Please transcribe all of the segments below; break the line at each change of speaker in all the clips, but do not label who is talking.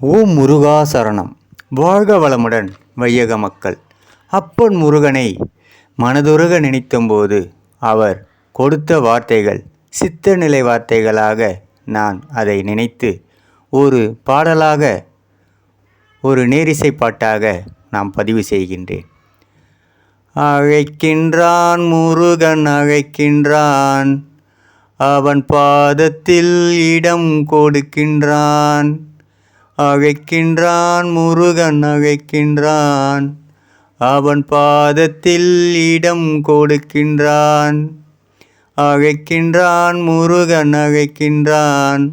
ஓம் முருகா சரணம். வாழ்க வளமுடன் வையக மக்கள். அப்பன் முருகனை மனதுருக நினைத்தும்போது அவர் கொடுத்த வார்த்தைகள் சித்தநிலை வார்த்தைகளாக நான் அதை நினைத்து ஒரு பாடலாக ஒரு நேரிசை பாட்டாக நாம் பதிவு செய்கின்றேன். அழைக்கின்றான் முருகன் அழைக்கின்றான். அவன் பாதத்தில் இடம் கொடுக்கின்றான். அழைக்கின்றான் முருகன் அழைக்கின்றான் அவன் பாதத்தில் இடம் கொடுக்கின்றான். அழைக்கின்றான் முருகன் அழைக்கின்றான்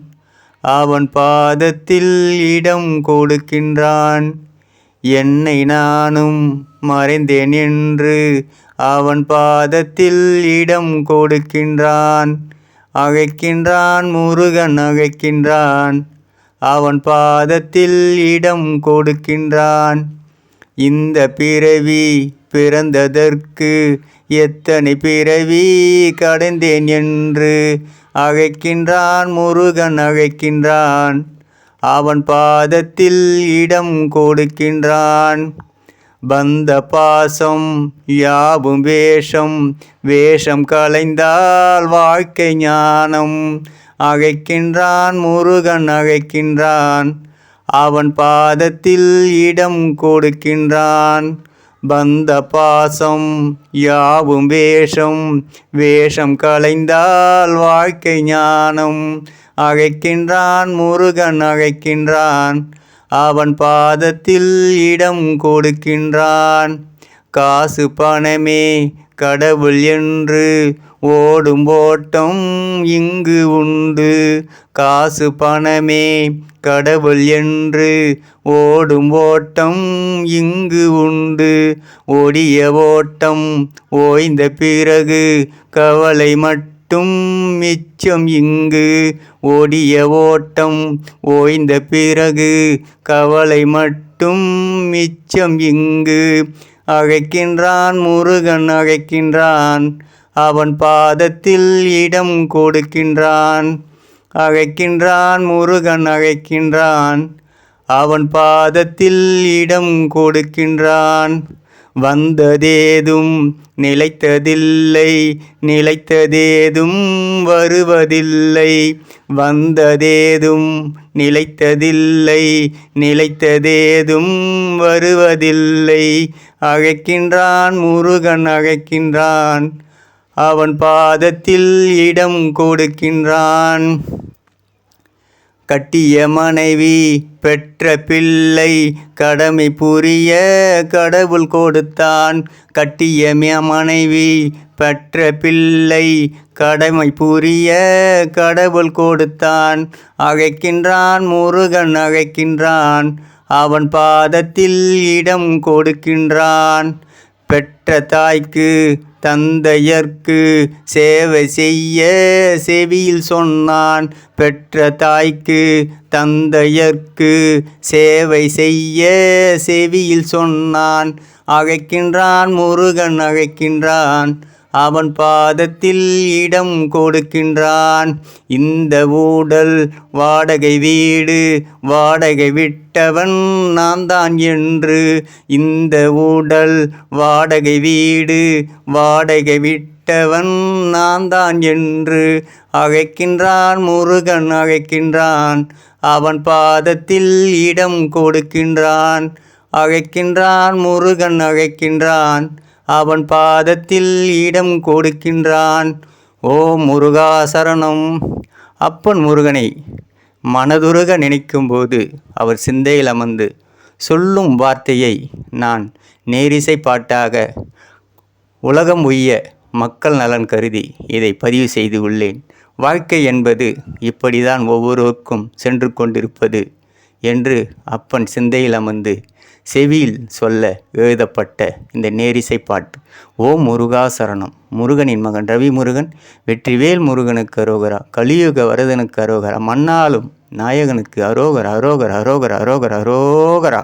அவன் பாதத்தில் இடம் கொடுக்கின்றான். என்னை நானும் மறைந்தேன் என்று அவன் பாதத்தில் இடம் கொடுக்கின்றான். அழைக்கின்றான் முருகன் அழைக்கின்றான் அவன் பாதத்தில் இடம் கொடுக்கின்றான். இந்த பிறவி பிறந்ததற்கு எத்தனை பிறவி கடந்தேன் என்று அழைக்கின்றான் முருகன் அழைக்கின்றான் அவன் பாதத்தில் இடம் கொடுக்கின்றான். வந்த பாசம் யாவும் வேஷம் வேஷம் கலைந்தால் வாழ்க்கை ஞானம். அழைக்கின்றான் முருகன் அழைக்கின்றான் அவன் பாதத்தில் இடம் கொடுக்கின்றான். வந்த பாசம் யாவும் வேஷம் வேஷம் கலைந்தால் வாழ்க்கை ஞானம். அழைக்கின்றான் முருகன் அழைக்கின்றான் அவன் பாதத்தில் இடம் கொடுக்கின்றான். காசு பணமே கடவுள் என்று ஓடும் ஓட்டம் இங்கு உண்டு. காசு பணமே கடவுள் என்று ஓடும் ஓட்டம் இங்கு உண்டு. ஓடிய ஓட்டம் ஓய்ந்த பிறகு கவலை மட்டும் மிச்சம் இங்கு ஓடிய ஓட்டம் ஓய்ந்த பிறகு கவலை மட்டும் மிச்சம் இங்கு. அழைக்கின்றான் முருகன் அழைக்கின்றான் அவன் பாதத்தில் இடம் கொடுக்கின்றான். அழைக்கின்றான் முருகன் அழைக்கின்றான் அவன் பாதத்தில் இடம் கொடுக்கின்றான். வந்ததேதும் நிலைத்ததில்லை நிலைத்ததேதும் வருவதில்லை. வந்ததேதும் நிலைத்ததில்லை நிலைத்ததேதும் வருவதில்லை. அழைக்கின்றான் முருகன் அழைக்கின்றான். அவன் பாதத்தில் இடம் கொடுக்கின்றான். கட்டிய மனைவி பெற்ற பிள்ளை கடமை புரிய கடவுள் கொடுத்தான். கட்டிய மனைவி பெற்ற பிள்ளை கடமை புரிய கடவுள் கொடுத்தான். அழைக்கின்றான் முருகன் அழைக்கின்றான் அவன் பாதத்தில் இடம் கொடுக்கின்றான். பெற்ற தாய்க்கு தந்தையர்க்கு சேவை செய்ய செவியில் சொன்னான். பெற்ற தாய்க்கு தந்தையர்க்கு சேவை செய்ய செவியில் சொன்னான். அழைக்கின்றான் முருகன் அழைக்கின்றான் அவன் பாதத்தில் இடம் கொடுக்கின்றான். இந்த ஊடல் வாடகை வீடு வாடகை விட்டவன் நான் தான் என்று. இந்த ஊடல் வாடகை வீடு வாடகை விட்டவன் நான் தான் என்று. அழைக்கின்றான் முருகன் அழைக்கின்றான். அவன் பாதத்தில் இடம் கொடுக்கின்றான். அழைக்கின்றான் முருகன் அழைக்கின்றான். அவன் பாதத்தில் இடம் கொடுக்கின்றான். ஓ முருகா சரணம். அப்பன் முருகனை மனதுருக நினைக்கும்போது அவர் சிந்தையில் அமர்ந்து சொல்லும் வார்த்தையை நான் நேரிசை பாட்டாக உலகம் உய்ய மக்கள் நலன் கருதி இதை பதிவு செய்து உள்ளேன். வாழ்க்கை என்பது இப்படிதான் ஒவ்வொருவருக்கும் சென்று கொண்டிருப்பது என்று அப்பன் சிந்தையில் அமர்ந்து செவியில் சொல்ல எழுதப்பட்ட இந்த நேரிசை பாட்டு. ஓம் முருகா சரணம் முருகனின் மகன் ரவி முருகன் வெற்றிவேல் முருகனுக்கு அரோகரா கலியுக வரதனுக்கு அரோகரா மன்னாலும் நாயகனுக்கு அரோகர் அரோகர் அரோகர் அரோகர் அரோகரா